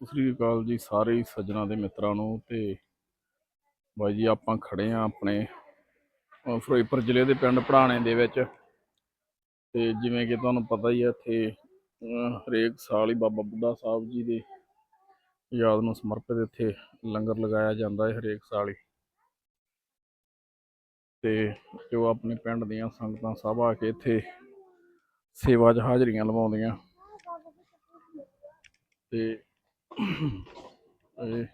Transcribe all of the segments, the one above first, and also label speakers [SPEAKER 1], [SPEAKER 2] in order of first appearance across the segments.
[SPEAKER 1] ਸਤਿ ਸ੍ਰੀ ਅਕਾਲ ਜੀ ਸਾਰੇ ਹੀ ਸੱਜਣਾ ਦੇ ਮਿੱਤਰਾਂ ਨੂੰ ਤੇ ਬਾਈ ਜੀ ਆਪਾਂ ਖੜੇ ਆ ਆਪਣੇ ਫਿਰੋਜ਼ਪੁਰ ਜ਼ਿਲ੍ਹੇ ਦੇ ਪਿੰਡ ਪੜਾਣੇ ਦੇ ਵਿੱਚ। ਤੇ ਜਿਵੇਂ ਕਿ ਤੁਹਾਨੂੰ ਪਤਾ ਹੀ ਹੈ ਇੱਥੇ ਹਰੇਕ ਸਾਲ ਹੀ ਬਾਬਾ ਬੁੱਢਾ ਸਾਹਿਬ ਜੀ ਦੇ ਯਾਦ ਨੂੰ ਸਮਰਪਿਤ ਇੱਥੇ ਲੰਗਰ ਲਗਾਇਆ ਜਾਂਦਾ ਹੈ ਹਰੇਕ ਸਾਲ ਹੀ। ਤੇ ਜੋ ਆਪਣੇ ਪਿੰਡ ਦੀਆਂ ਸੰਗਤਾਂ ਸਭ ਆ ਕੇ ਇੱਥੇ ਸੇਵਾ 'ਚ ਹਾਜ਼ਰੀਆਂ ਲਵਾਉਂਦੀਆਂ। ਤੇ ਇਹ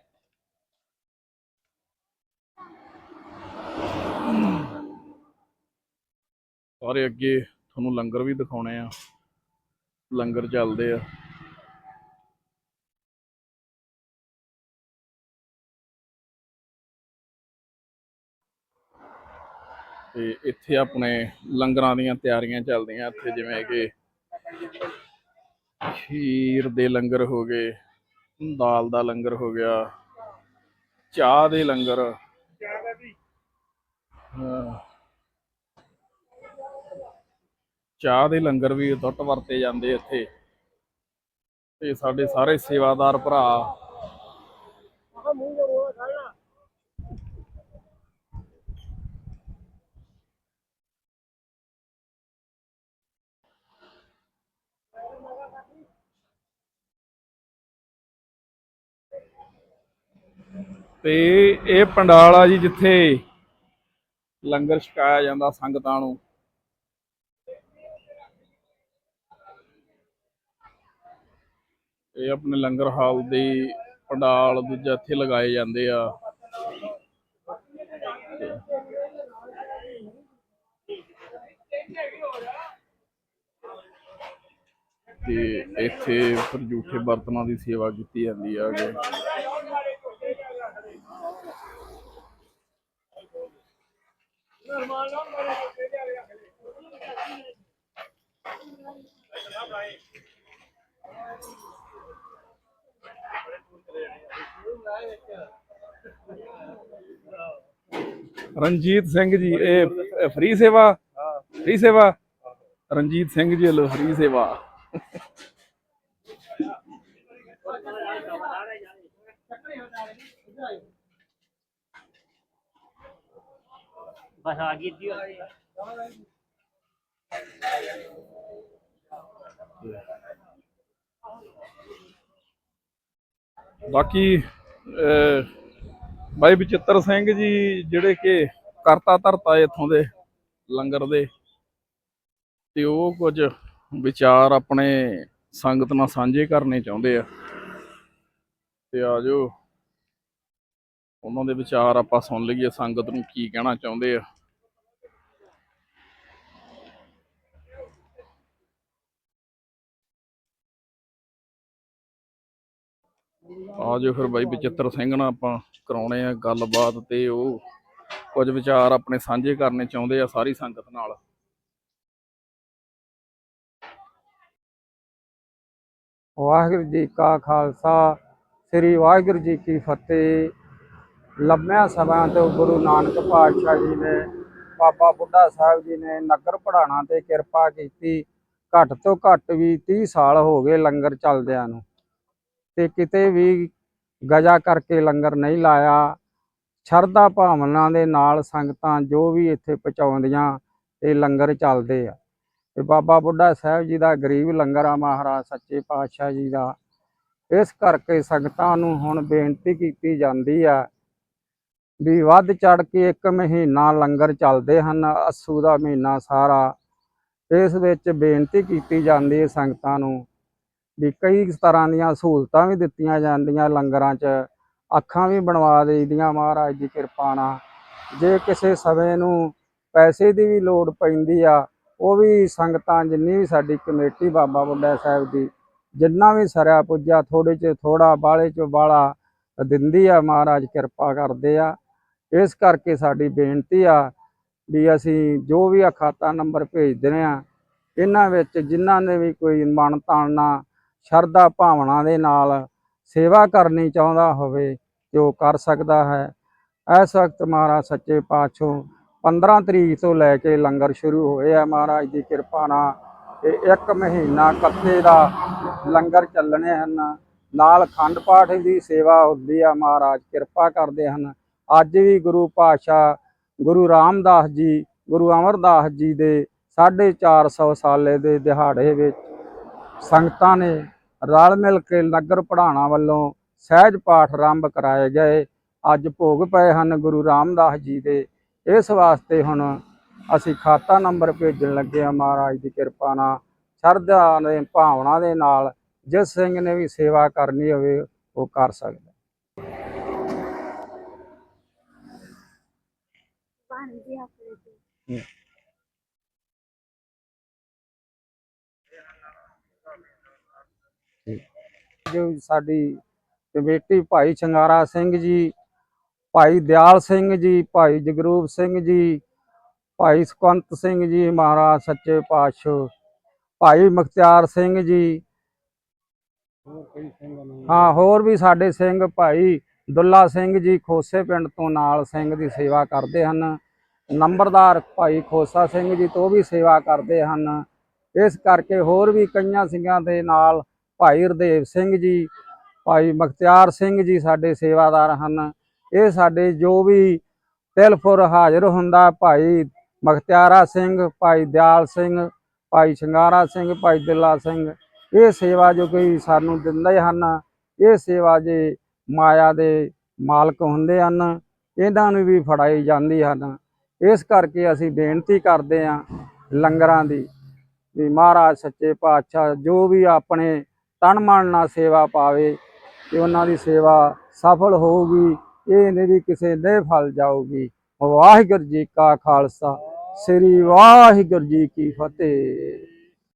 [SPEAKER 1] ਸਾਰੇ ਅੱਗੇ ਤੁਹਾਨੂੰ ਲੰਗਰ ਵੀ ਦਿਖਾਉਣੇ ਆ। ਲੰਗਰ ਚੱਲਦੇ ਆ। ਤੇ ਇੱਥੇ ਆਪਣੇ ਲੰਗਰਾਂ ਦੀਆਂ ਤਿਆਰੀਆਂ ਚੱਲਦੀਆਂ ਇੱਥੇ, ਜਿਵੇਂ ਕਿ ਖੀਰ ਦੇ ਲੰਗਰ ਹੋ ਗਏ। ਦਾਲ ਦਾ ਲੰਗਰ ਹੋ ਗਿਆ, ਚਾਹ ਦੇ ਲੰਗਰ। ਚਾਹ ਦੇ ਲੰਗਰ ਵੀ ਟੁੱਟ ਵਰਤੇ ਜਾਂਦੇ ਇੱਥੇ। ਤੇ ਸਾਡੇ ਸਾਰੇ ਸੇਵਾਦਾਰ ਭਰਾ। ਤੇ ਇਹ ਪੰਡਾਲ ਆ ਜੀ ਜਿੱਥੇ ਲੰਗਰ ਛਕਾਇਆ ਜਾਂਦਾ ਸੰਗਤਾਂ ਨੂੰ। ਇਹ ਆਪਣੇ ਲੰਗਰ ਹਾਲ ਦੇ ਪੰਡਾਲ ਦੂਜਾ ਇੱਥੇ ਲਗਾਏ ਜਾਂਦੇ ਆ। ਤੇ ਇੱਥੇ ਫਿਰ ਝੂਠੇ ਬਰਤਨਾਂ ਦੀ ਸੇਵਾ ਕੀਤੀ ਜਾਂਦੀ ਆ ਅੱਗੇ। ਰਣਜੀਤ ਸਿੰਘ ਜੀ ਇਹ ਫ੍ਰੀ ਸੇਵਾ ਫ੍ਰੀ ਸੇਵਾ ਰਣਜੀਤ ਸਿੰਘ ਜੀ ਵੱਲੋਂ ਫ੍ਰੀ ਸੇਵਾ
[SPEAKER 2] ਬਸ ਆ ਗਈ ਜੀ
[SPEAKER 1] ਬਾਕੀ ਬਾਈ ਬਚਿੱਤਰ ਸਿੰਘ ਜੀ ਜਿਹੜੇ ਕਿ ਕਰਤਾ ਧਰਤਾ ਇੱਥੋਂ ਦੇ ਲੰਗਰ ਦੇ, ਤੇ ਉਹ ਕੁਝ ਵਿਚਾਰ ਆਪਣੇ ਸੰਗਤ ਨਾਲ ਸਾਂਝੇ ਕਰਨੇ ਚਾਹੁੰਦੇ ਆ। ਤੇ ਆਜੋ ਉਹਨਾਂ ਦੇ ਵਿਚਾਰ ਆਪਾਂ ਸੁਣ ਲਈਏ, ਸੰਗਤ ਨੂੰ ਕੀ ਕਹਿਣਾ ਚਾਹੁੰਦੇ ਆ। ਆਜੋ ਫਿਰ ਬਾਈ ਬਚਿੱਤਰ ਸਿੰਘ ਨਾਲ ਆਪਾਂ ਕਰਾਉਣੇ ਆ ਗੱਲਬਾਤ ਤੇ ਉਹ ਕੁਝ ਵਿਚਾਰ ਆਪਣੇ ਸਾਂਝੇ ਕਰਨੇ ਚਾਹੁੰਦੇ ਆ ਸਾਰੀ ਸੰਗਤ ਨਾਲ।
[SPEAKER 3] ਵਾਹਿਗੁਰੂ ਜੀ ਕਾ ਖਾਲਸਾ, ਸ੍ਰੀ ਵਾਹਿਗੁਰੂ ਜੀ ਕੀ ਫਤਿਹ। ਲੰਮਿਆਂ ਸਮਾਂ ਤੋਂ ਗੁਰੂ ਨਾਨਕ ਪਾਤਸ਼ਾਹ ਜੀ ਨੇ, ਬਾਬਾ ਬੁੱਢਾ ਸਾਹਿਬ ਜੀ ਨੇ ਨਗਰ ਪੜਾਣਾ ਤੇ ਕਿਰਪਾ ਕੀਤੀ। ਘੱਟ ਤੋਂ ਘੱਟ ਵੀ 30 ਸਾਲ ਹੋ ਗਏ ਲੰਗਰ ਚੱਲਦਿਆਂ ਨੂੰ। ਤੇ ਕਿਤੇ ਵੀ ਗਜਾ ਕਰਕੇ ਲੰਗਰ ਨਹੀਂ ਲਾਇਆ। ਸ਼ਰਧਾ ਭਾਵਨਾ ਦੇ ਨਾਲ ਸੰਗਤਾਂ ਜੋ ਵੀ ਇੱਥੇ ਪਹੁੰਚਾਉਂਦੀਆਂ ਤੇ ਲੰਗਰ ਚੱਲਦੇ ਆ। ਤੇ ਬਾਬਾ ਬੁੱਢਾ ਸਾਹਿਬ ਜੀ ਦਾ ਗਰੀਬ ਲੰਗਰ ਆ ਮਹਾਰਾਜ ਸੱਚੇ ਪਾਤਸ਼ਾਹ ਜੀ ਦਾ। ਇਸ ਕਰਕੇ ਸੰਗਤਾਂ ਨੂੰ ਹੁਣ ਬੇਨਤੀ ਕੀਤੀ ਜਾਂਦੀ ਆ ਵੀ ਵੱਧ ਚੜ ਕੇ ਇੱਕ ਮਹੀਨਾ ਲੰਗਰ ਚੱਲਦੇ ਹਨ, ਅਸੂ ਦਾ ਮਹੀਨਾ ਸਾਰਾ। ਇਸ ਵਿੱਚ ਬੇਨਤੀ ਕੀਤੀ ਜਾਂਦੀ ਹੈ ਸੰਗਤਾਂ ਨੂੰ ਵੀ ਕਈ ਤਰ੍ਹਾਂ ਦੀਆਂ ਸਹੂਲਤਾਂ ਵੀ ਦਿੱਤੀਆਂ ਜਾਂਦੀਆਂ ਲੰਗਰਾਂ 'ਚ। ਅੱਖਾਂ ਵੀ ਬਣਵਾ ਦੇਈਦੀਆਂ ਮਹਾਰਾਜ ਦੀ ਕਿਰਪਾ ਨਾਲ। ਜੇ ਕਿਸੇ ਸਮੇਂ ਨੂੰ ਪੈਸੇ ਦੀ ਵੀ ਲੋੜ ਪੈਂਦੀ ਆ, ਉਹ ਵੀ ਸੰਗਤਾਂ ਜਿੰਨੀ ਵੀ ਸਾਡੀ ਕਮੇਟੀ ਬਾਬਾ ਬੁੱਢਾ ਸਾਹਿਬ ਦੀ, ਜਿੰਨਾ ਵੀ ਸਰਿਆ ਪੁੱਜਾ ਥੋੜੇ ਚ ਥੋੜਾ ਬਾਲੇ ਚ ਬਾਲਾ ਦਿੰਦੀ ਆ ਮਹਾਰਾਜ ਕਿਰਪਾ ਕਰਦੇ ਆ। ਇਸ ਕਰਕੇ ਸਾਡੀ ਬੇਨਤੀ ਆ ਵੀ ਅਸੀਂ ਜੋ ਵੀ ਆ ਖਾਤਾ ਨੰਬਰ ਭੇਜ ਦਿੰਦੇ ਆ ਇਹਨਾਂ ਵਿੱਚ ਜਿਨ੍ਹਾਂ ਨੇ ਵੀ ਕੋਈ ਮਨ ਤਾਣਨਾ, ਸ਼ਰਧਾ ਭਾਵਨਾ ਦੇ ਨਾਲ ਸੇਵਾ ਕਰਨੀ ਚਾਹੁੰਦਾ ਹੋਵੇ ਜੋ ਕਰ ਸਕਦਾ ਹੈ। ਇਸ ਵਕਤ ਮਹਾਰਾਜ ਸੱਚੇ ਪਾਤਸ਼ਾਹ 15 ਤਰੀਕ ਤੋਂ ਲੈ ਕੇ ਲੰਗਰ ਸ਼ੁਰੂ ਹੋਏ ਆ। ਮਹਾਰਾਜ ਦੀ ਕਿਰਪਾ ਨਾਲ ਤੇ ਇੱਕ ਮਹੀਨਾ ਕੱਤੇ ਦਾ ਲੰਗਰ ਚੱਲਣੇ ਹਨ। ਨਾਲ ਖੰਡ ਪਾਠ ਦੀ ਸੇਵਾ ਹੁੰਦੀ ਆ। ਮਹਾਰਾਜ ਕਿਰਪਾ ਕਰਦੇ ਹਨ। ਅੱਜ ਵੀ ਗੁਰੂ ਪਾਤਸ਼ਾਹ ਗੁਰੂ ਰਾਮਦਾਸ ਜੀ, ਗੁਰੂ ਅਮਰਦਾਸ ਜੀ ਦੇ 450 ਸਾਲੇ ਦੇ ਦਿਹਾੜੇ ਵਿੱਚ ਸੰਗਤਾਂ ਨੇ ਰਲ ਮਿਲ ਕੇ ਨਗਰ ਪੜਾਣਾ ਵੱਲੋਂ ਸਹਿਜ ਪਾਠ ਆਰੰਭ ਕਰਾਏ ਗਏ। ਅੱਜ ਭੋਗ ਪਏ ਹਨ ਗੁਰੂ ਰਾਮਦਾਸ ਜੀ ਦੇ। ਇਸ ਵਾਸਤੇ ਹੁਣ ਅਸੀਂ ਖਾਤਾ ਨੰਬਰ ਭੇਜਣ ਲੱਗੇ ਆ ਮਹਾਰਾਜ ਦੀ ਕਿਰਪਾ ਨਾਲ, ਸ਼ਰਧਾ ਦੇ, ਭਾਵਨਾ ਦੇ ਨਾਲ, ਜਿਸ ਸਿੰਘ ਨੇ ਵੀ ਸੇਵਾ ਕਰਨੀ ਹੋਵੇ, ਉਹ ਕਰ ਸਕਦਾ। ਜੋ ਸਾਡੀ ਕਮੇਟੀ ਭਾਈ ਚੰਗਾਰਾ ਸਿੰਘ ਜੀ ਭਾਈ ਦਿਆਲ ਸਿੰਘ ਜੀ ਭਾਈ ਜਗਰੂਪ ਸਿੰਘ ਜੀ ਭਾਈ ਸੁਕੰਤ ਸਿੰਘ ਜੀ ਮਹਾਰਾਜ ਸੱਚੇ ਪਾਤਸ਼ਾਹ ਭਾਈ ਮੁਖਤਿਆਰ ਸਿੰਘ ਜੀ। ਹਾਂ ਹੋਰ ਵੀ ਸਾਡੇ ਸਿੰਘ ਭਾਈ ਦੁੱਲਾ ਸਿੰਘ ਜੀ ਖੋਸੇ ਪਿੰਡ ਤੋਂ ਨਾਲ ਸਿੰਘ ਦੀ ਸੇਵਾ ਕਰਦੇ ਹਨ। ਨੰਬਰਦਾਰ ਭਾਈ ਖੋਸਾ ਸਿੰਘ ਜੀ ਤੋਂ ਵੀ ਸੇਵਾ ਕਰਦੇ ਹਨ। ਇਸ ਕਰਕੇ ਹੋਰ ਵੀ ਕਈਆਂ ਸਿੰਘਾਂ ਦੇ ਨਾਲ ਭਾਈ ਹਰਦੇਵ ਸਿੰਘ ਜੀ, ਭਾਈ ਮਖਤਿਆਰ ਸਿੰਘ ਜੀ ਸਾਡੇ ਸੇਵਾਦਾਰ ਹਨ। ਇਹ ਸਾਡੇ ਜੋ ਵੀ ਤਿਲਫੁਰ ਹਾਜ਼ਰ ਹੁੰਦਾ, ਭਾਈ ਮਖਤਿਆਰਾ ਸਿੰਘ, ਭਾਈ ਦਿਆਲ ਸਿੰਘ, ਭਾਈ ਸ਼ਿੰਗਾਰਾ ਸਿੰਘ, ਭਾਈ ਦਿਲਾ ਸਿੰਘ, ਇਹ ਸੇਵਾ ਜੋ ਕੋਈ ਸਾਨੂੰ ਦਿੰਦੇ ਹਨ, ਇਹ ਸੇਵਾ ਜੇ ਮਾਇਆ ਦੇ ਮਾਲਕ ਹੁੰਦੇ ਹਨ, ਇਹਨਾਂ ਨੂੰ ਵੀ ਫੜਾਈ ਜਾਂਦੀ ਹਨ। ਇਸ ਕਰਕੇ ਅਸੀਂ ਬੇਨਤੀ ਕਰਦੇ ਹਾਂ ਲੰਗਰਾਂ ਦੀ ਵੀ ਮਹਾਰਾਜ ਸੱਚੇ ਪਾਤਸ਼ਾਹ ਜੋ ਵੀ ਆਪਣੇ ਤਨ ਮਨ ਨਾਲ ਸੇਵਾ ਪਾਵੇ ਤੇ ਉਹਨਾਂ ਦੀ ਸੇਵਾ ਸਫਲ ਹੋਊਗੀ, ਇਹ ਨਹੀਂ ਵੀ ਕਿਸੇ ਨੇ ਫਲ ਜਾਊਗੀ। ਵਾਹਿਗੁਰੂ ਜੀ ਕਾ ਖਾਲਸਾ, ਸ੍ਰੀ ਵਾਹਿਗੁਰੂ ਜੀ ਕੀ ਫਤਿਹ।